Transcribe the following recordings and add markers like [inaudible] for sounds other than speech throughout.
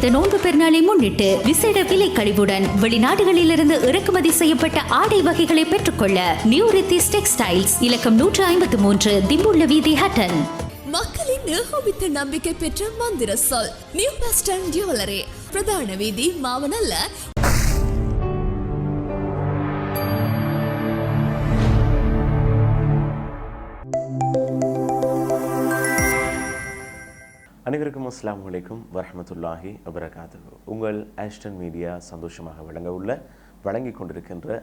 புனித நோன்பு பெருநாளை முன்னிட்டு விசேட விலை கழிவுடன் வெளிநாடுகளிலிருந்து இறக்குமதி செய்யப்பட்ட ஆடை வகைகளை பெற்றுக்கொள்ள நியூ ரித்திஸ் டெக்ஸ்டைல்ஸ் இலக்கம் நூற்று ஐம்பத்து மூன்று திம்புள்ள வீதி ஹட்டன். மக்களின் ஏகோபித்த நம்பிக்கை பெற்ற மந்திர சொல் நியூ வெஸ்டர்ன் ஜுவல்லரி. பிரதான வீதி மாவனல்ல. அனைவருக்கும் அஸ்லாம் வலைக்கும் வரமத்துல்லாஹி வபரகாத்துஹு. உங்கள் ஆஸ்டன் மீடியா சந்தோஷமாக வழங்க உள்ள வழங்கி கொண்டிருக்கின்ற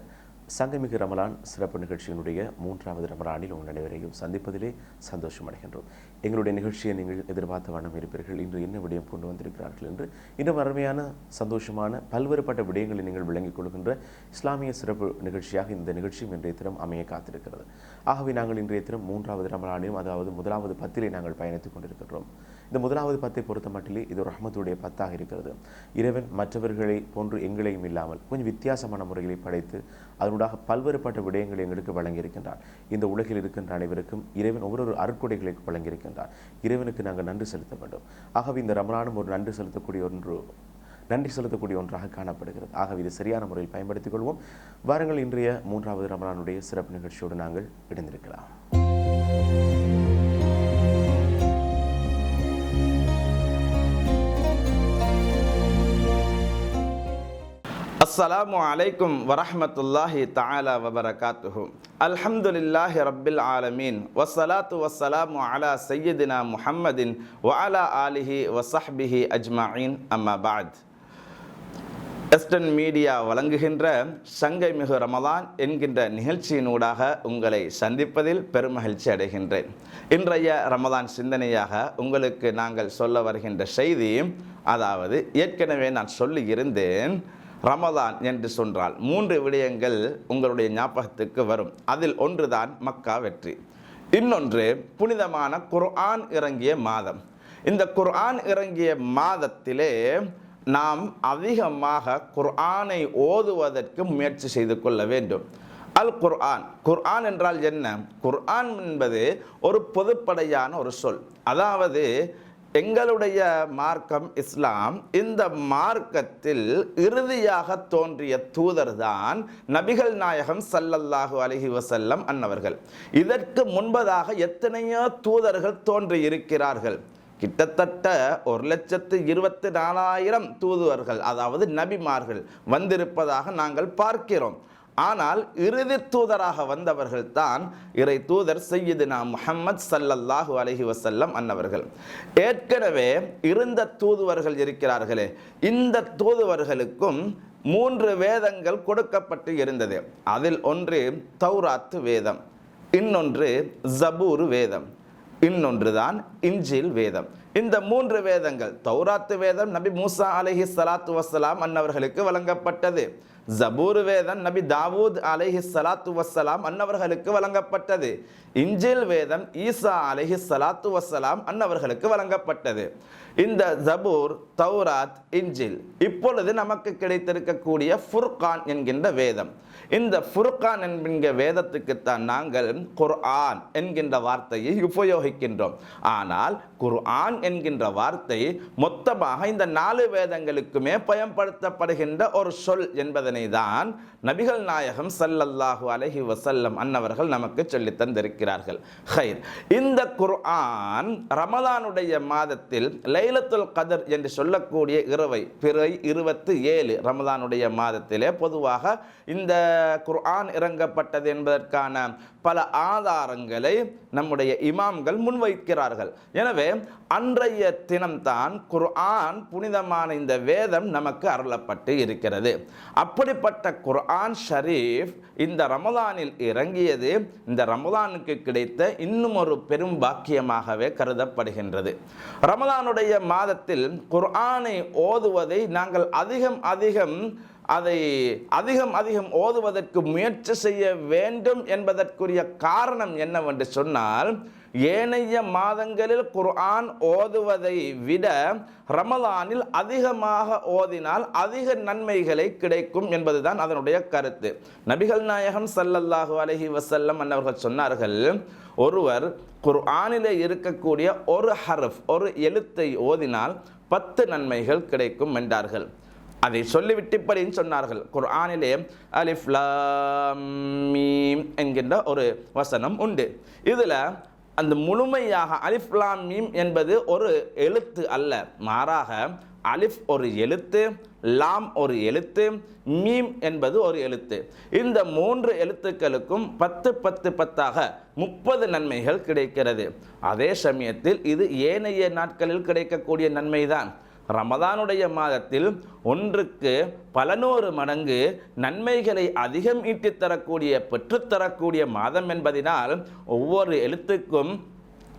சங்கமிகு ரமலான் சிறப்பு நிகழ்ச்சியினுடைய மூன்றாவது ரமலானில் உங்கள் அனைவரையும் சந்திப்பதிலே சந்தோஷம் அடைகின்றோம். எங்களுடைய நிகழ்ச்சியை நீங்கள் எதிர்பார்த்த வண்ணம் இருப்பீர்கள். இன்று என்ன விடயம் கொண்டு வந்திருக்கிறார்கள் என்று இன்னும் அருமையான சந்தோஷமான பல்வேறுபட்ட விடயங்களை நீங்கள் விளங்கிக் கொள்கின்ற இஸ்லாமிய சிறப்பு நிகழ்ச்சியாக இந்த நிகழ்ச்சியும் இன்றைய தினம் அமைய காத்திருக்கிறது. ஆகவே நாங்கள் இன்றைய தினம் மூன்றாவது ரமலானிலும் அதாவது முதலாவது பத்திலே நாங்கள் பயணித்துக் கொண்டிருக்கின்றோம். இந்த முதலாவது பத்தை பொறுத்த மட்டிலே இது ஒரு ரஹமத்துடைய பத்தாக இருக்கிறது. இறைவன் மற்றவர்களை போன்று எங்களையும் இல்லாமல் கொஞ்சம் வித்தியாசமான முறைகளை படைத்து அதனூடாக பல்வேறுபட்ட விடயங்களை எங்களுக்கு வழங்கியிருக்கின்றான் இந்த உலகில் இருக்கின்ற அனைவருக்கும் இறைவன் ஒவ்வொரு அருட்கொடைகளை வழங்கியிருக்கின்றான் இறைவனுக்கு நாங்கள் நன்றி செலுத்த வேண்டும். ஆகவே இந்த ரமலானும் ஒரு நன்றி செலுத்தக்கூடிய ஒன்று நன்றி செலுத்தக்கூடிய ஒன்றாக காணப்படுகிறது. ஆகவே இது சரியான முறையில் பயன்படுத்திக் கொள்வோம். வாருங்கள் இன்றைய மூன்றாவது ரமலானுடைய சிறப்பு நிகழ்ச்சியோடு நாங்கள் இணைந்திருக்கலாம். அஸ்ஸலாமு அலைக்கும் வரஹமத்துல்லாஹி தாலா வபரகாத்துஹு அல்ஹம்துலில்லாஹி ரப்பில் ஆலமீன் வசலாத்து வசலாமு அலா சையதினா முஹம்மதின் வாலா ஆலிஹி வசஹ்பிஹி அஜ்மாயின் அம்மா வெஸ்டர்ன் மீடியா வழங்குகின்ற சங்கை மிகு ரமலான் என்கின்ற நிகழ்ச்சியினூடாக உங்களை சந்திப்பதில் பெருமகிழ்ச்சி அடைகின்றேன். இன்றைய ரமலான் சிந்தனையாக உங்களுக்கு நாங்கள் சொல்ல வருகின்ற செய்தி அதாவது ஏற்கனவே நான் சொல்லி ரமதான் என்று சொன்னால் மூன்று விடயங்கள் உங்களுடைய ஞாபகத்துக்கு வரும். அதில் ஒன்றுதான் மக்கா வெற்றி. இன்னொன்று புனிதமான குர்ஆன் இறங்கிய மாதம். இந்த குர்ஆன் இறங்கிய மாதத்திலே நாம் அதிகமாக குர்ஆனை ஓதுவதற்கு முயற்சி செய்து கொள்ள வேண்டும். அல் குர்ஆன். குர்ஆன் என்றால் என்ன? குர்ஆன் என்பது ஒரு பொதுப்படையான ஒரு சொல். அதாவது எங்களுடைய மார்க்கம் இஸ்லாம். இந்த மார்க்கத்தில் இறுதியாக தோன்றிய தூதர் தான் நபிகள் நாயகம் சல்லல்லாஹு அலஹி வசல்லம் அன்னவர்கள். இதற்கு முன்பதாக எத்தனையோ தூதர்கள் தோன்றி இருக்கிறார்கள் கிட்டத்தட்ட ஒரு லட்சத்து இருபத்தி நாலாயிரம் தூதுவர்கள் அதாவது நபிமார்கள் வந்திருப்பதாக நாங்கள் பார்க்கிறோம். ஆனால் இறுதி தூதராக வந்தவர்கள் தான் இறை தூதர் சையதுனா முஹம்மத் சல்லல்லாஹு அலஹி வசல்லம் அன்னவர்கள். ஏற்கனவே இருந்த தூதுவர்கள் இருக்கிறார்களே இந்த தூதுவர்களுக்கும் மூன்று வேதங்கள் கொடுக்கப்பட்டு இருந்தது. அதில் ஒன்று தௌராத்து வேதம் இன்னொன்று ஜபூர் வேதம் இன்னொன்றுதான் இஞ்சில் வேதம். இந்த மூன்று வேதங்கள் தௌராத்து வேதம் நபி மூசா அலஹி சலாத்து வசலாம் அன்னவர்களுக்கு வழங்கப்பட்டது. ஜபூர் வேதம் நபி தாவூத் அலைஹி சலாத்து வஸ்ஸலாம் அன்னவர்களுக்கு வழங்கப்பட்டது. இஞ்சில் வேதம் ஈசா அலைஹி சலாத்து வஸ்ஸலாம் அன்னவர்களுக்கு வழங்கப்பட்டது. இந்த ஜபூர் தௌராத் இஞ்சில் இப்பொழுது நமக்கு கிடைத்திருக்கக்கூடிய ஃபுர்கான் என்கின்ற வேதம். இந்த ஃபுர்கான் என்கின்ற வேதத்துக்குத்தான் நாங்கள் குர்ஆன் என்கின்ற வார்த்தையை உபயோகிக்கின்றோம். ஆனால் குர்ஆன் என்கின்ற வார்த்தை மொத்தமாக இந்த நாலு வேதங்களுக்குமே பயன்படுத்தப்படுகின்ற ஒரு சொல் என்பதனை தான் நபிகள் நாயகம் சல்லல்லாஹு அலஹி வசல்லம் அன்னவர்கள் நமக்கு சொல்லித் தந்திருக்கிறார்கள். ஹைர். இந்த குர்ஆன் ரமலானுடைய மாதத்தில் லைலத்துல் கதர் என்று சொல்லக்கூடிய இரவை பிறை இருபத்தி ஏழு ரமலானுடைய மாதத்திலே பொதுவாக இந்த குர்ஆன் இறங்கப்பட்டது என்பதற்கான பல ஆதாரங்களை நம்முடைய இமாம்கள் முன்வைக்கிறார்கள். எனவே அன்றைய தினம்தான் குர்ஆன் புனிதமான இந்த வேதம் நமக்கு அருளப்பட்டு இருக்கிறது. அப்படிப்பட்ட குர்ஆன் ஷரீஃப் இந்த ரமதானில் இறங்கியது இந்த ரமதானுக்கு கிடைத்த இன்னும் ஒரு பெரும் பாக்கியமாகவே கருதப்படுகின்றது. ரமதானுடைய மாதத்தில் குர்ஆனை ஓதுவதை நாங்கள் அதிகம் அதிகம் அதை அதிகம் அதிகம் ஓதுவதற்கு முயற்சி செய்ய வேண்டும் என்பதற்குரிய காரணம் என்னவென்று சொன்னால் ஏனைய மாதங்களில் குர்ஆன் ஓதுவதை விட ரமலானில் அதிகமாக ஓதினால் அதிக நன்மைகளை கிடைக்கும் என்பதுதான் அதனுடைய கருத்து. நபிகள் நாயகம் சல்லல்லாஹு அலஹி வசல்லம் அன்னவர்கள் சொன்னார்கள் ஒருவர் குர்ஆனிலே இருக்கக்கூடிய ஒரு ஹரஃப் ஒரு எழுத்தை ஓதினால் பத்து நன்மைகள் கிடைக்கும் என்றார்கள். அதை சொல்லிவிட்டு இப்படின்னு சொன்னார்கள். குர்ஆனிலே அலிஃப்லாமீம் மீம் என்கின்ற ஒரு வசனம் உண்டு. இதில் அந்த முழுமையாக அலிஃப்லாம் மீம் என்பது ஒரு எழுத்து அல்ல. மாறாக அலிஃப் ஒரு எழுத்து லாம் ஒரு எழுத்து மீம் என்பது ஒரு எழுத்து. இந்த மூன்று எழுத்துக்களுக்கும் பத்து பத்து பத்தாக முப்பது நன்மைகள் கிடைக்கிறது. அதே சமயத்தில் இது ஏனைய நாட்களில் கிடைக்கக்கூடிய நன்மைதான். ரமதானுடைய மாதத்தில் ஒன்றுக்கு பல நூறு மடங்கு நன்மைகளை அதிகம் ஈட்டித் தரக்கூடிய பெற்றுத்தரக்கூடிய மாதம் என்பதினால் ஒவ்வொரு எழுத்துக்கும்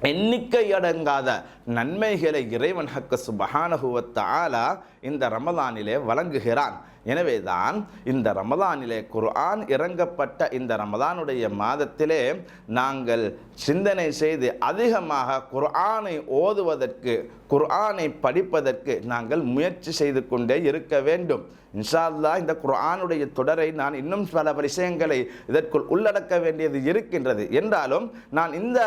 எண்ணிக்கையடங்காத நன்மைகளை இறைவன் ஹக்க சுபஹானஹுவத்த ஆலா இந்த ரமதானிலே வழங்குகிறான். எனவே தான் இந்த ரமதானிலே குர்ஆன் இறங்கப்பட்ட இந்த ரமதானுடைய மாதத்திலே நாங்கள் சிந்தனை செய்து அதிகமாக குர்ஆனை ஓதுவதற்கு குர்ஆனை படிப்பதற்கு நாங்கள் முயற்சி செய்து கொண்டே இருக்க வேண்டும். இன்ஷா இந்த குர்ஆனுடைய தொடரை நான் இன்னும் பல விஷயங்களை இதற்குள் உள்ளடக்க வேண்டியது இருக்கின்றது. என்றாலும் நான் இந்த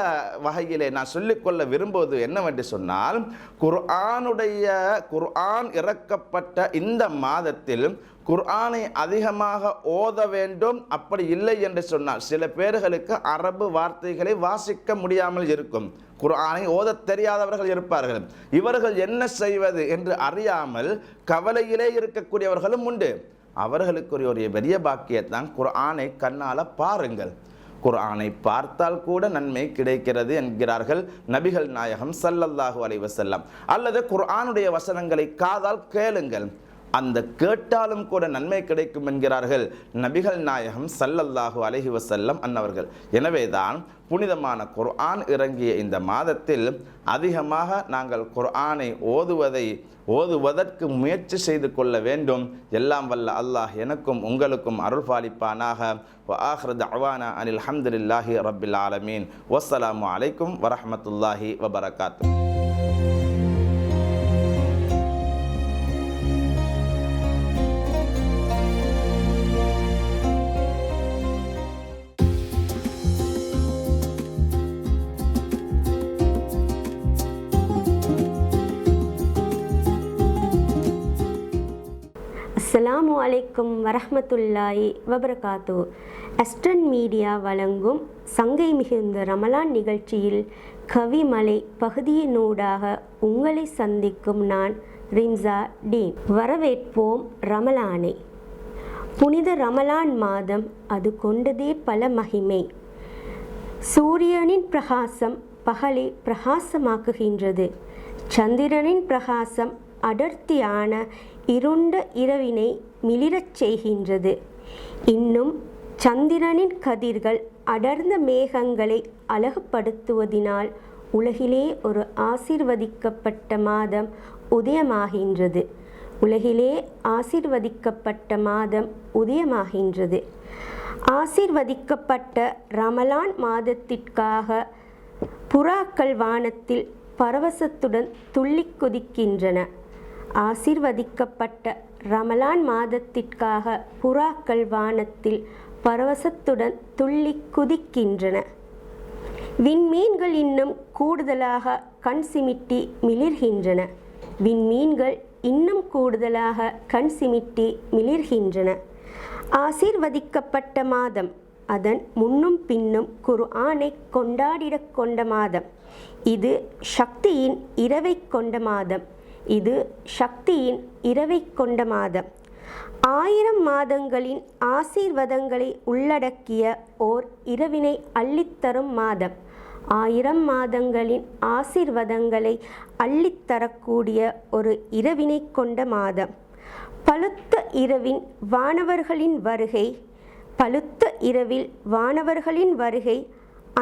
வகையிலே நான் சொல்லிக்கொள்ள விரும்புவது என்னவென்று சொன்னால் குர்ஆனுடைய குர்ஆன் இறக்கப்பட்ட இந்த மாதத்தில் குர்ஆனை அதிகமாக ஓத வேண்டும். அப்படி இல்லை என்று சொன்னால் சில பேர்களுக்கு அரபு வார்த்தைகளை வாசிக்க முடியாமல் இருக்கும். குர்ஆனை ஓதத் தெரியாதவர்கள் இருப்பார்கள். இவர்கள் என்ன செய்வது என்று அறியாமல் கவலையிலே இருக்கக்கூடியவர்களும் உண்டு. அவர்களுக்குரிய ஒரு பெரிய பாக்கியத்தான் குர்ஆனை கண்ணால பாருங்கள். குர்ஆனை பார்த்தால் கூட நன்மை கிடைக்கிறது என்கிறார்கள் நபிகள் நாயகம் சல்லல்லாஹு அலைவசல்லாம் அல்லது குர்ஆனுடைய வசனங்களை காதால் கேளுங்கள். அந்த கேட்டாலும் கூட நன்மை கிடைக்கும் என்கிறார்கள் நபிகள் நாயகம் சல்லல்லாஹு அலஹி வசல்லம் அன்னவர்கள். எனவேதான் புனிதமான குர்ஆன் இறங்கிய இந்த மாதத்தில் அதிகமாக நாங்கள் குர்ஆனை ஓதுவதை ஓதுவதற்கு முயற்சி செய்து கொள்ள வேண்டும். எல்லாம் வல்ல அல்லாஹ் எனக்கும் உங்களுக்கும் அருள் பாலிப்பானாக ஆஹ்ரத் அவானா அனில் ஹம்துல்லாஹி ரபில் ஆலமீன். வசலாமு அலைக்கும் வரஹமத்துல்லாஹி வபரகாத்து அலைக்கும் வரஹ்மத்துல்லாஹி வபரகாத்தோ. அஸ்டன் மீடியா வழங்கும் சங்கை மிகுந்த ரமலான் நிகழ்ச்சியில் கவிமலை பகுதியினூடாக உங்களை சந்திக்கும் நான் ரிம்சா டீன். வரவேற்போம் ரமலானை. புனித ரமலான் மாதம் அது கொண்டதே பல மகிமை. சூரியனின் பிரகாசம் பகலை பிரகாசமாக்குகின்றது. சந்திரனின் பிரகாசம் அடர்த்தியான இருண்ட இரவினை மிளிரச் செய்கின்றது. இன்னும் சந்திரனின் கதிர்கள் அடர்ந்த மேகங்களை அழகுபடுத்துவதினால் உலகிலே ஒரு ஆசிர்வதிக்கப்பட்ட மாதம் உதயமாகின்றது. உலகிலே ஆசிர்வதிக்கப்பட்ட மாதம் உதயமாகின்றது. ஆசிர்வதிக்கப்பட்ட ரமலான் மாதத்திற்காக புறாக்கள் வானத்தில் பரவசத்துடன் துள்ளிக் குதிக்கின்றன. ஆசிர்வதிக்கப்பட்ட ரமலான் மாதத்திற்காக புறாக்கள் வானத்தில் பரவசத்துடன் துள்ளிக் குதிக்கின்றன. விண்மீன்கள் இன்னும் கூடுதலாக கண் சிமிட்டி மிளிர்கின்றன. விண்மீன்கள் இன்னும் கூடுதலாக கண் சிமிட்டி மிளிர்கின்றன. ஆசீர்வதிக்கப்பட்ட மாதம். அதன் முன்னும் பின்னும் குரு ஆணை கொண்டாடிடக் கொண்ட மாதம். இது சக்தியின் இரவை கொண்ட மாதம். இது சக்தியின் இரவை கொண்ட மாதம். ஆயிரம் மாதங்களின் ஆசீர்வாதங்களை உள்ளடக்கிய ஓர் இரவினை அள்ளித்தரும் மாதம். ஆயிரம் மாதங்களின் ஆசீர்வாதங்களை அள்ளித்தரக்கூடிய ஒரு இரவினை கொண்ட மாதம். பழுத்த இரவின் வானவர்களின் வருகை பழுத்த இரவில் வானவர்களின் வருகை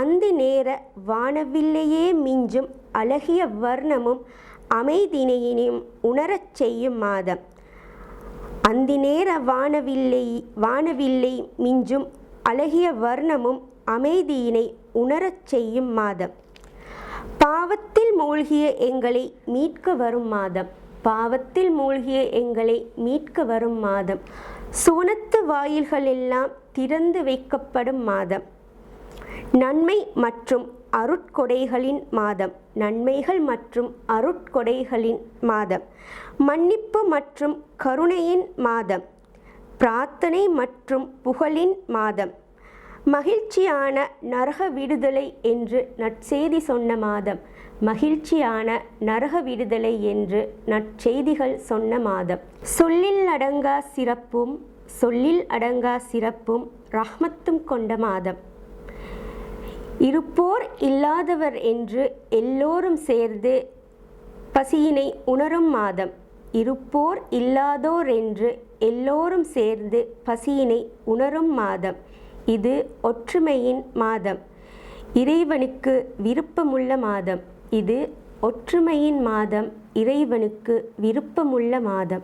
அந்தி நேர வானவில்லையே மிஞ்சும் அழகிய வர்ணமும் அமைதியினையும் உணரச் செய்யும் மாதம். அந்தி நேர வானவில்லை வானவில்லை மிஞ்சும் அழகிய வர்ணமும் அமைதியினை உணரச் செய்யும் மாதம். பாவத்தில் மூழ்கிய எங்களை மீட்க வரும் மாதம். பாவத்தில் மூழ்கிய எங்களை மீட்க வரும் மாதம். சுவனத்து வாயில்களெல்லாம் திறந்து வைக்கப்படும் மாதம். நன்மை மற்றும் அருட்கொடைகளின் மாதம். நன்மைகள் மற்றும் அருட்கொடைகளின் மாதம். மன்னிப்பு மற்றும் கருணையின் மாதம். பிரார்த்தனை மற்றும் புகழின் மாதம். மகிழ்ச்சியான நரக விடுதலை என்று நற்செய்தி சொன்ன மாதம். மகிழ்ச்சியான நரக விடுதலை என்று நற்செய்திகள் சொன்ன மாதம். சொல்லில் அடங்கா சிறப்பும் சொல்லில் அடங்கா சிறப்பும் ரஹ்மத்தும் கொண்ட மாதம். இருப்போர் இல்லாதவர் என்று எல்லோரும் சேர்ந்து பசியினை உணரும் மாதம். இருப்போர் இல்லாதோர் என்று எல்லோரும் சேர்ந்து பசியினை உணரும் மாதம். இது ஒற்றுமையின் மாதம். இறைவனுக்கு விருப்பமுள்ள மாதம். இது ஒற்றுமையின் மாதம். இறைவனுக்கு விருப்பமுள்ள மாதம்.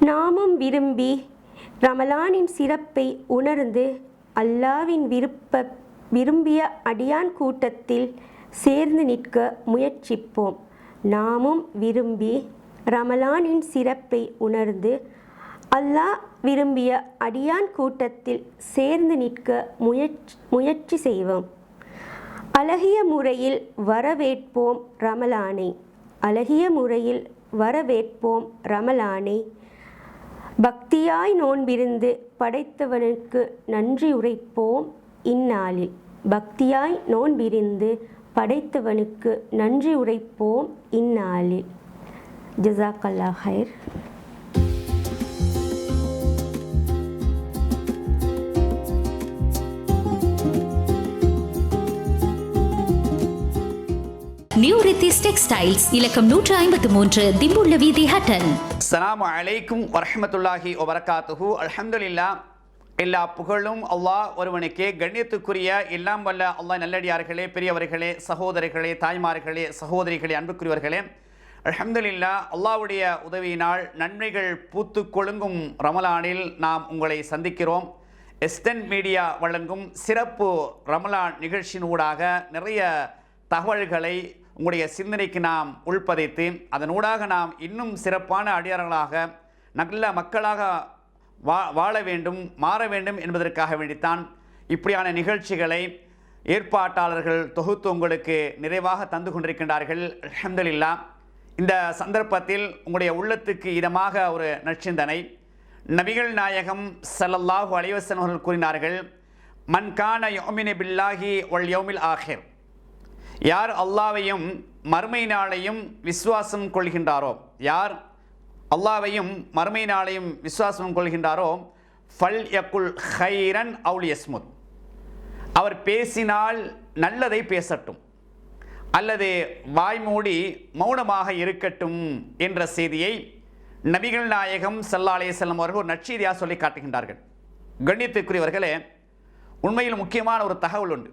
நாமும் விரும்பி ரமலானின் சிறப்பை உணர்ந்து அல்லாவின் விருப்ப விரும்பிய அடியான் கூட்டத்தில் சேர்ந்து நிற்க முயற்சிப்போம். நாமும் விரும்பி ரமலானின் சிறப்பை உணர்ந்து அல்லாஹ் விரும்பிய அடியான் கூட்டத்தில் சேர்ந்து நிற்க முயற்சி முயற்சி செய்வோம். அழகிய முறையில் வரவேற்போம் ரமலானை. அழகிய முறையில் வரவேற்போம் ரமலானை. பக்தியாய் நோன்பிருந்து படைத்தவனுக்கு நன்றி உரைப்போம். இந்நாளில் பக்தியாய் நோன்பிருந்து படைத்தவனுக்கு நன்றி உரைப்போம் இந்நாளில். ஜசாக்கல்லா ஹைர் நியூ ரித்திஸ் டெக்ஸ்டைல்ஸ் இலக்கம் நூற்று ஐம்பத்து மூன்று திம்புள்ள வீதி ஹட்டன் அஸ்ஸலாமு அலைக்கும் வரஹ்மத்துல்லாஹி வபரகாத்துஹு அல்ஹம்துலில்லா எல்லா புகழும் அல்லாஹ் ஒருவனுக்கே. கண்ணியத்துக்குரிய எல்லாம் வல்ல அல்லாஹ் நல்லடியார்களே பெரியவர்களே சகோதரர்களே தாய்மார்களே சகோதரிகளே அன்புக்குரியவர்களே. அலமதுல்லா அல்லாவுடைய உதவியினால் நன்மைகள் பூத்து கொழுங்கும் ரமலானில் நாம் உங்களை சந்திக்கிறோம். எஸ்டன் மீடியா வழங்கும் சிறப்பு ரமலான் நிகழ்ச்சியின் ஊடாக நிறைய தகவல்களை உங்களுடைய சிந்தனைக்கு நாம் உள்பதைத்து அதனூடாக நாம் இன்னும் சிறப்பான அடியார்களாக நல்ல மக்களாக வா வாழ வேண்டும் மாற வேண்டும் என்பதற்காக வேண்டித்தான் இப்படியான நிகழ்ச்சிகளை ஏற்பாட்டாளர்கள் தொகுத்து உங்களுக்கு நிறைவாக தந்து கொண்டிருக்கின்றார்கள். அஹமதுல்லா இந்த சந்தர்ப்பத்தில் உங்களுடைய உள்ளத்துக்கு இதமாக ஒரு நற்சிந்தனை. நபிகள் நாயகம் சல்லல்லாஹு அலைவசன் அவர்கள் கூறினார்கள் மன்கான யோமினி பில்லாஹி ஒல் யோமில் ஆஹிர் யார் அல்லாவையும் மறுமை நாளையும் விசுவாசம் கொள்கின்றாரோ யார் அல்லாவையும் மறுமை நாளையும் விசுவாசம் கொள்கின்றாரோ? ஃபல் யக்குல் ஹைரன் அவுல் யஸ்முத். அவர் பேசினால் நல்லதை பேசட்டும். அல்லது வாய்மூடி மௌனமாக இருக்கட்டும் என்ற செய்தியை நபிகள் நாயகம் சல்லா செல்லம் அவர்கள் ஒரு நற்செய்தியாக சொல்லி காட்டுகின்றார்கள். கண்ணியத்துக்குரியவர்களே உண்மையில் முக்கியமான ஒரு தகவல் உண்டு.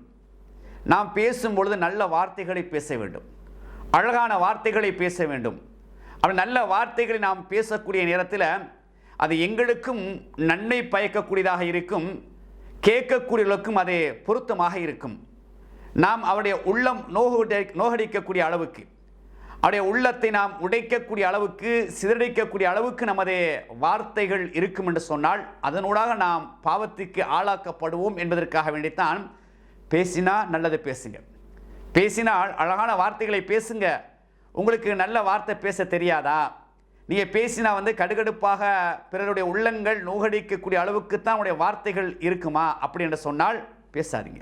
நாம் பேசும் பொழுது நல்ல வார்த்தைகளை பேச வேண்டும். அழகான வார்த்தைகளை பேச வேண்டும். அப்படி நல்ல வார்த்தைகளை நாம் பேசக்கூடிய நேரத்தில் அது எங்களுக்கும் நன்மை பயக்கக்கூடியதாக இருக்கும். கேட்கக்கூடியவர்களுக்கும் அது பொருத்தமாக இருக்கும். நாம் அவருடைய உள்ளம் நோகடி நோகடிக்கக்கூடிய அளவுக்கு அவருடைய உள்ளத்தை நாம் உடைக்கக்கூடிய அளவுக்கு சிதறடிக்கக்கூடிய அளவுக்கு நமது வார்த்தைகள் இருக்கும் என்று சொன்னால் அதனூடாக நாம் பாவத்துக்கு ஆளாக்கப்படுவோம் என்பதற்காக வேண்டித்தான் பேசினா நல்லது பேசுங்க. பேசினால் அழகான வார்த்தைகளை பேசுங்க. உங்களுக்கு நல்ல வார்த்தை பேச தெரியாதா? நீங்கள் பேசினா வந்து கடுகடுப்பாக பிறருடைய உள்ளங்கள் நோகடிக்கக்கூடிய அளவுக்கு தான் உடைய வார்த்தைகள் இருக்குமா? அப்படி என்று சொன்னால் பேசாதீங்க.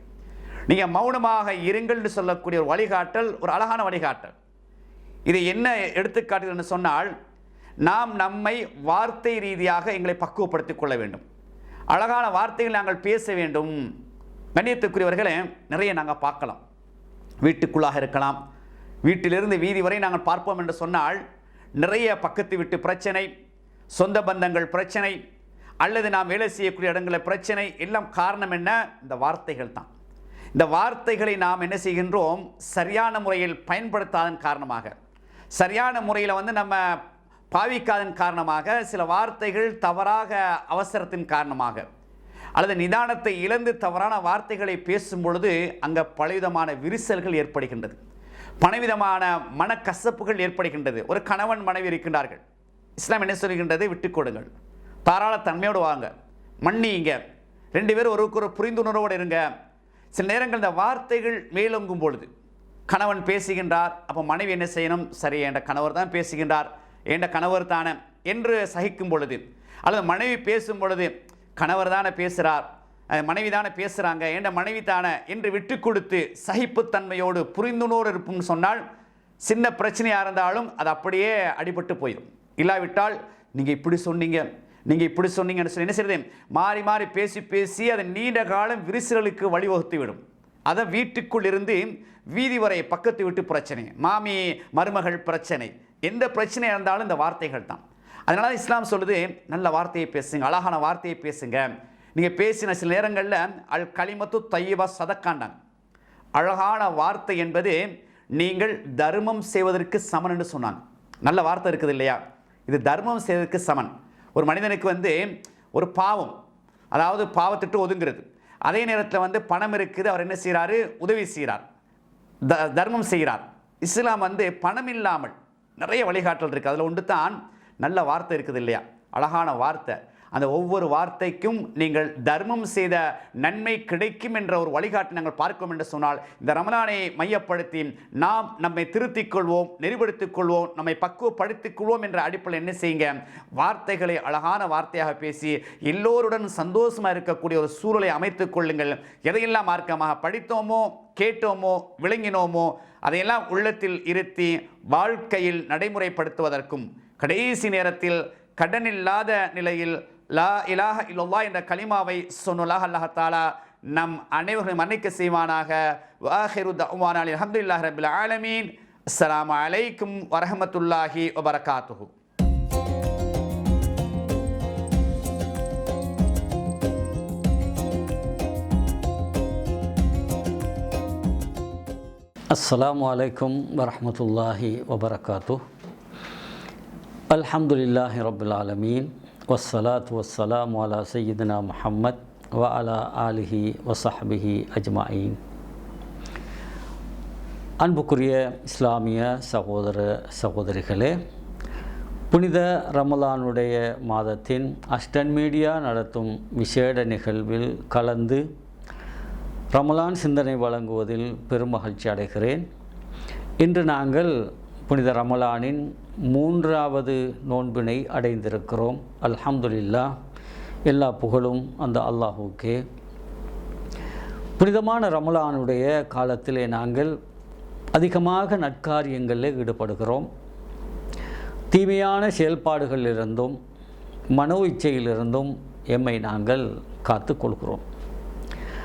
நீங்கள் மௌனமாக இருங்கள்னு சொல்லக்கூடிய ஒரு வழிகாட்டல் ஒரு அழகான வழிகாட்டல். இது என்ன எடுத்துக்காட்டுன்னு சொன்னால் நாம் நம்மை வார்த்தை ரீதியாக எங்களை பக்குவப்படுத்திக் கொள்ள வேண்டும். அழகான வார்த்தைகள் நாங்கள் பேச வேண்டும். கண்ணியத்துக்குரியவர்களே நிறைய நாங்கள் பார்க்கலாம். வீட்டுக்குள்ளாக இருக்கலாம். வீட்டிலிருந்து வீதி வரை நாங்கள் பார்ப்போம் என்று சொன்னால் நிறைய பக்கத்து வீட்டு பிரச்சனை சொந்த பந்தங்கள் பிரச்சனை அல்லது நாம் வேலை செய்யக்கூடிய இடங்களில் பிரச்சனை எல்லாம் காரணம் என்ன? இந்த வார்த்தைகள் தான். இந்த வார்த்தைகளை நாம் என்ன செய்கின்றோம்? சரியான முறையில் பயன்படுத்தாதன் காரணமாக சரியான முறையில் வந்து நம்ம பாவிக்காதன் காரணமாக சில வார்த்தைகள் தவறாக அவசரத்தின் காரணமாக அல்லது நிதானத்தை இழந்து தவறான வார்த்தைகளை பேசும் பொழுது அங்கே பலவிதமான விரிசல்கள் ஏற்படுகின்றது. பலவிதமான மனக்கசப்புகள் ஏற்படுகின்றது. ஒரு கணவன் மனைவி இருக்கின்றார்கள். இஸ்லாம் என்ன சொல்கின்றது? விட்டு கொடுங்கள். தாராள தன்மையோடு வாங்க. மன்னிங்க ரெண்டு பேரும் ஒருவருக்கு ஒரு புரிந்துணர்வோடு இருங்க. சில நேரங்கள் இந்த வார்த்தைகள் மேலோங்கும் பொழுது கணவன் பேசுகின்றார் அப்போ மனைவி என்ன செய்யணும்? சரி என்ற கணவர் தான் பேசுகின்றார். என்ற கணவர் தானே என்று சகிக்கும் பொழுது அல்லது மனைவி பேசும் பொழுது கணவர் தானே பேசுகிறார் மனைவி தானே பேசுகிறாங்க என்ற மனைவி தானே என்று விட்டு கொடுத்து சகிப்புத்தன்மையோடு புரிந்துணோடு இருப்பும்னு சொன்னால் சின்ன பிரச்சனையாக இருந்தாலும் அது அப்படியே அடிபட்டு போயிடும். இல்லாவிட்டால் நீங்கள் இப்படி சொன்னீங்க நீங்கள் இப்படி சொன்னீங்கன்னு சொல்லி என்ன செய்யுது மாறி மாறி பேசி பேசி அதை நீண்ட காலம் விரிசலுக்கு வழிவகுத்து விடும் அதை வீட்டுக்குள் இருந்து வீதி வரை பக்கத்து வீட்டு பிரச்சனை மாமி மருமகள் பிரச்சனை எந்த பிரச்சனையாக இருந்தாலும் இந்த வார்த்தைகள் தான். அதனால இஸ்லாம் சொல்லுது நல்ல வார்த்தையை பேசுங்க அழகான வார்த்தையை பேசுங்க. நீங்கள் பேசின சில நேரங்களில் அல் களிமத்து தையபா சதக்காண்டாங்க. அழகான வார்த்தை என்பது நீங்கள் தர்மம் செய்வதற்கு சமன் என்று சொன்னாங்க. நல்ல வார்த்தை இருக்குது இல்லையா? இது தர்மம் செய்வதற்கு சமன். ஒரு மனிதனுக்கு வந்து ஒரு பாவம் அதாவது பாவத்திட்டு ஒதுங்கிறது. அதே நேரத்தில் வந்து பணம் இருக்குது அவர் என்ன செய்கிறாரு உதவி செய்கிறார் த தர்மம் செய்கிறார் இஸ்லாம் வந்து பணம் இல்லாமல் நிறைய வழிகாட்டல் இருக்குது அதில் ஒன்று தான் நல்ல வார்த்தை இருக்குது இல்லையா? அழகான வார்த்தை. அந்த ஒவ்வொரு வார்த்தைக்கும் நீங்கள் தர்மம் செய்த நன்மை கிடைக்கும் என்ற ஒரு வழிகாட்டு நாங்கள் பார்க்கும் என்று சொன்னால் இந்த ரமலானை மையப்படுத்தி நாம் நம்மை திருத்திக் கொள்வோம் நெறிப்படுத்திக் கொள்வோம் நம்மை பக்குவப்படுத்திக் கொள்வோம் என்ற அடிப்படையில் என்ன செய்யுங்க? வார்த்தைகளை அழகான வார்த்தையாக பேசி எல்லோருடன் சந்தோஷமாக இருக்கக்கூடிய ஒரு சூழலை அமைத்துக் கொள்ளுங்கள். எதையெல்லாம் மார்க்கமாக படித்தோமோ கேட்டோமோ விளங்கினோமோ அதையெல்லாம் உள்ளத்தில் இருத்தி வாழ்க்கையில் நடைமுறைப்படுத்துவதற்கும் கடைசி நேரத்தில் கடனில்லாத நிலையில் லா இலாஹ இல்லல்லா என்ற கலிமாவை சொன்னுலாஹ் அல்லாஹாலா நம் அனைவரும் மன்னிக்க செய்வானாக வாஹிரு தவான் அலி அஹமதுல்லாஹ் ரபில் ஆலமீன் அஸ்ஸலாமு அலைக்கும் வரஹமத்துல்லாஹி வபரகாத்துஹு السلام عليكم ورحمة الله وبركاته الحمد لله رب العالمين வசலாத் வசலாம் அலா சையீதுனா முஹம்மத் வ அலா ஆலிஹி வசஹபிஹி அஜ்மாயின் அன்புக்குரிய இஸ்லாமிய சகோதர சகோதரிகளே புனித ரமலானுடைய மாதத்தின் அஸ்டன் மீடியா நடத்தும் விசேட நிகழ்வில் கலந்து ரமலான் சிந்தனை வழங்குவதில் பெருமகிழ்ச்சி அடைகிறேன். இன்று நாங்கள் புனித ரமலானின் மூன்றாவது நோன்பினை அடைந்திருக்கிறோம். அல்ஹம்துலில்லா எல்லா புகழும் அந்த அல்லாஹுக்கே. புனிதமான ரமலானுடைய காலத்திலே நாங்கள் அதிகமாக நற்காரியங்களில் ஈடுபடுகிறோம். தீமையான செயல்பாடுகளிலிருந்தும் மனோ இச்சையிலிருந்தும் எம்மை நாங்கள் காத்துக்கொள்கிறோம்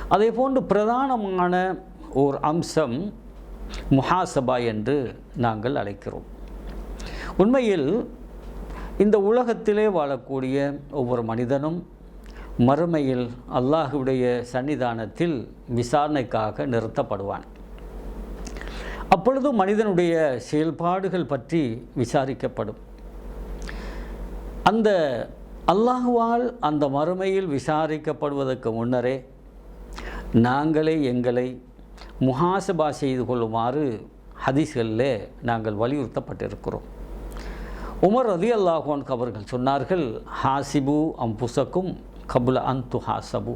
அதே போன்று பிரதானமான ஓர் அம்சம் முஹாசபா என்று நாங்கள் அழைக்கிறோம். உண்மையில் இந்த உலகத்திலே வாழக்கூடிய ஒவ்வொரு மனிதனும் மறுமையில் அல்லாஹுடைய சன்னிதானத்தில் விசாரணைக்காக நிறுத்தப்படுவான். அப்பொழுது மனிதனுடைய செயல்பாடுகள் பற்றி விசாரிக்கப்படும். அந்த அல்லாஹுவால் அந்த மறுமையில் விசாரிக்கப்படுவதற்கு முன்னரே நாங்களே எங்களை முஹாசபா செய்து கொள்ளுமாறு ஹதீஸ்களில் நாங்கள் வலியுறுத்தப்பட்டிருக்கிறோம். உமர் அலி அல்லாஹோன் அவர்கள் சொன்னார்கள் ஹாசிபு அம்புசக்கும் கபுல அந்து ஹாசபு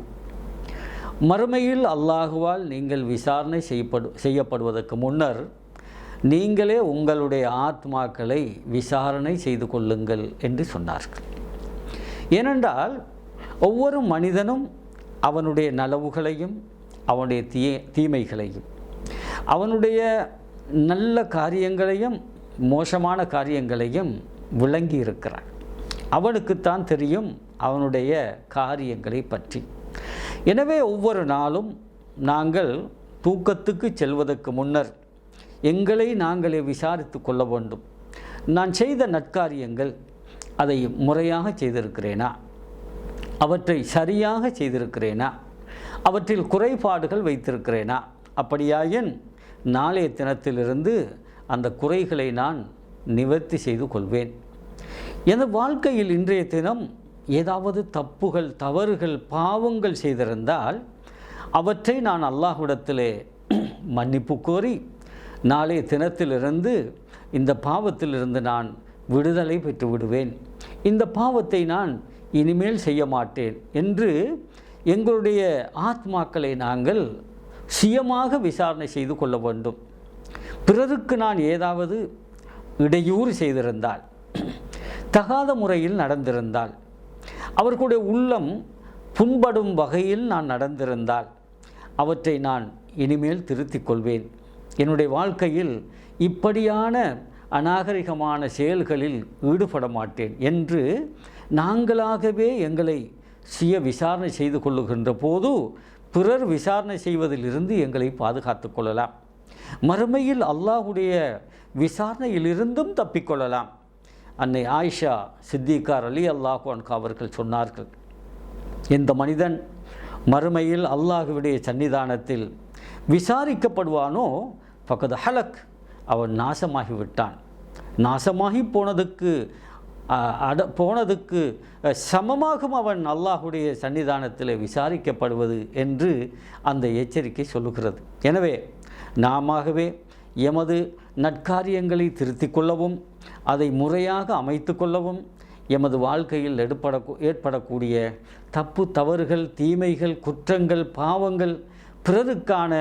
மறுமையில் அல்லாஹுவால் நீங்கள் விசாரணை செய்யப்படு செய்யப்படுவதற்கு முன்னர் நீங்களே உங்களுடைய ஆத்மாக்களை விசாரணை செய்து கொள்ளுங்கள் என்று சொன்னார்கள். ஏனென்றால் ஒவ்வொரு மனிதனும் அவனுடைய நலவுகளையும் அவனுடைய தீ தீமைகளையும். அவனுடைய நல்ல காரியங்களையும் மோசமான காரியங்களையும் விளங்கி இருக்கிறான். அவனுக்குத்தான் தெரியும் அவனுடைய காரியங்களை பற்றி. எனவே ஒவ்வொரு நாளும் நாங்கள் தூக்கத்துக்கு செல்வதற்கு முன்னர் எங்களை நாங்களே விசாரித்து கொள்ள வேண்டும். நான் செய்த நற்காரியங்கள் அதை முறையாக செய்திருக்கிறேனா? அவற்றை சரியாக செய்திருக்கிறேனா? அவற்றில் குறைபாடுகள் வைத்திருக்கிறேனா? அப்படியாயின் நாளைய தினத்திலிருந்து அந்த குறைகளை நான் நிவர்த்தி செய்து கொள்வேன். எனது வாழ்க்கையில் இன்றைய தினம் ஏதாவது தப்புகள் தவறுகள் பாவங்கள் செய்திருந்தால் அவற்றை நான் அல்லாஹ்விடத்திலே [clears throat] மன்னிப்பு கோரி நாளைய தினத்திலிருந்து இந்த பாவத்திலிருந்து நான் விடுதலை பெற்று விடுவேன். இந்த பாவத்தை நான் இனிமேல் செய்ய மாட்டேன் என்று எங்களுடைய ஆத்மாக்களை நாங்கள் சுயமாக விசாரணை செய்து கொள்ள வேண்டும். பிறருக்கு நான் ஏதாவது இடையூறு செய்திருந்தால் தகாத முறையில் நடந்திருந்தால் அவர்களுடைய உள்ளம் புண்படும் வகையில் நான் நடந்திருந்தால் அவற்றை நான் இனிமேல் திருத்திக் கொள்வேன். என்னுடைய வாழ்க்கையில் இப்படியான அநாகரிகமான செயல்களில் ஈடுபட மாட்டேன் என்று நாங்களாகவே எங்களை சுய விசாரணை செய்து கொள்ளுகின்ற போது பிறர் விசாரணை செய்வதிலிருந்து எங்களை பாதுகாத்து கொள்ளலாம். மறுமையில் அல்லாஹுடைய விசாரணையிலிருந்தும் தப்பிக்கொள்ளலாம் அன்னை ஆயிஷா சித்திகார் அலி அல்லாஹு அன்கா அவர்கள் சொன்னார்கள் இந்த மனிதன் மறுமையில் அல்லாஹுவுடைய சன்னிதானத்தில் விசாரிக்கப்படுவானோ? பக்கத்து ஹலக். அவன் நாசமாகி விட்டான் நாசமாகி போனதுக்கு அட போனதுக்கு சமமாகும் அவன் அல்லாஹுடைய சன்னிதானத்தில் விசாரிக்கப்படுவது என்று அந்த எச்சரிக்கை சொல்லுகிறது. எனவே நாமவே எமது நற்காரியங்களை திருத்திக் கொள்ளவும் அதை முறையாக அமைத்து கொள்ளவும் எமது வாழ்க்கையில் எடுப்பட ஏற்படக்கூடிய தப்பு தவறுகள் தீமைகள் குற்றங்கள் பாவங்கள் பிறருக்கான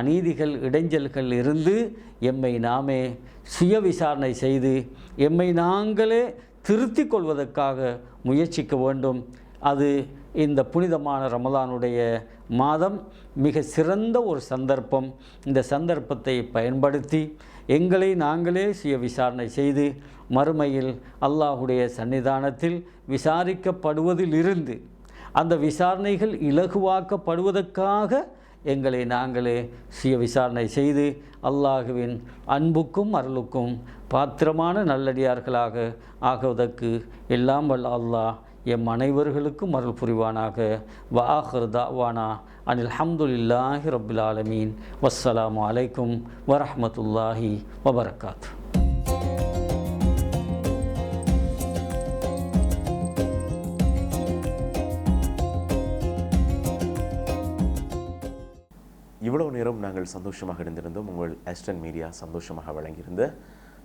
அநீதிகள் இடைஞ்சல்கள் இருந்து எம்மை நாமே சுய விசாரணை செய்து எம்மை நாங்களே திருத்திக் கொள்வதற்காக முயற்சிக்க வேண்டும். அது இந்த புனிதமான ரமலானுடைய மாதம். மிக சிறந்த ஒரு சந்தர்ப்பம். இந்த சந்தர்ப்பத்தை பயன்படுத்தி எங்களை நாங்களே சுய விசாரணை செய்து மறுமையில் அல்லாஹுடைய சன்னிதானத்தில் விசாரிக்கப்படுவதிலிருந்து அந்த விசாரணைகள் இலகுவாக்கப்படுவதற்காக எங்களை நாங்களே சுய விசாரணை செய்து அல்லாஹுவின் அன்புக்கும் அருளுக்கும் பாத்திரமான நல்லடியார்களாக ஆகுவதற்கு எல்லாம் வல்ல அல்லாஹ் எம் அனைவர்களுக்கும் அருள் புரிவானாக. வாஹர் தாவானா அனில் ஹம்துலில்லாஹி ரபுல் ஆலமீன். வஸ்ஸலாம் அலைக்கும் வரஹ்மத்துல்லாஹி வபரகாத்து நாங்கள் சந்தோஷமாக இருந்திருந்தோம். உங்கள் ஆஸ்டன் மீடியா சந்தோஷமாக வழங்கியிருந்த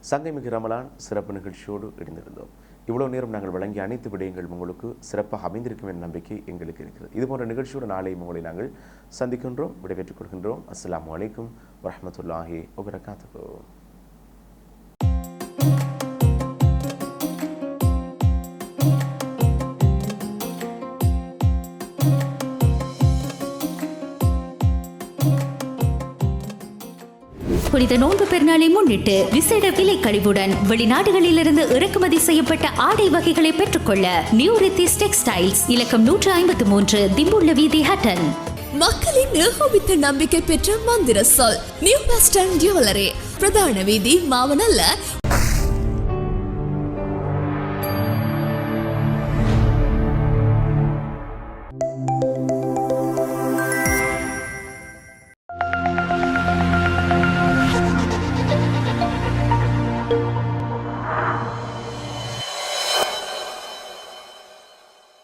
சங்கைமிகு ரமலான் சிறப்பு நிகழ்ச்சியோடு இணைந்திருந்தோம். இவ்வளவு நேரம் நாங்கள் வழங்கிய அனைத்து விடயங்கள் உங்களுக்கு சிறப்பாக அமைந்திருக்கும் என்ற நம்பிக்கை எங்களுக்கு இருக்கிறது. இதுபோன்ற நிகழ்ச்சியோடு நாளை உங்களை நாங்கள் சந்திக்கின்றோம் விடைபெற்றுக் கொள்கின்றோம். அஸ்லாம் அலைக்கும் வரமத்துல்லாஹி வபரகாத்துஹு. புனித நோன்பு பெருநாளை முன்னிட்டு விசேட விலை கழிவுடன் வெளிநாடுகளிலிருந்து இறக்குமதி செய்யப்பட்ட ஆடை வகைகளை பெற்றுக்கொள்ள நியூ ரித்திஸ் டெக்ஸ்டைல்ஸ் இலக்கம் நூற்று ஐம்பத்து மூன்று திம்புள்ள வீதி ஹட்டன். மக்களின் ஏகோபித்த நம்பிக்கை பெற்ற மந்திர சொல் நியூ பஸ் ஜுவல்லரி. பிரதான வீதி மாவனல்ல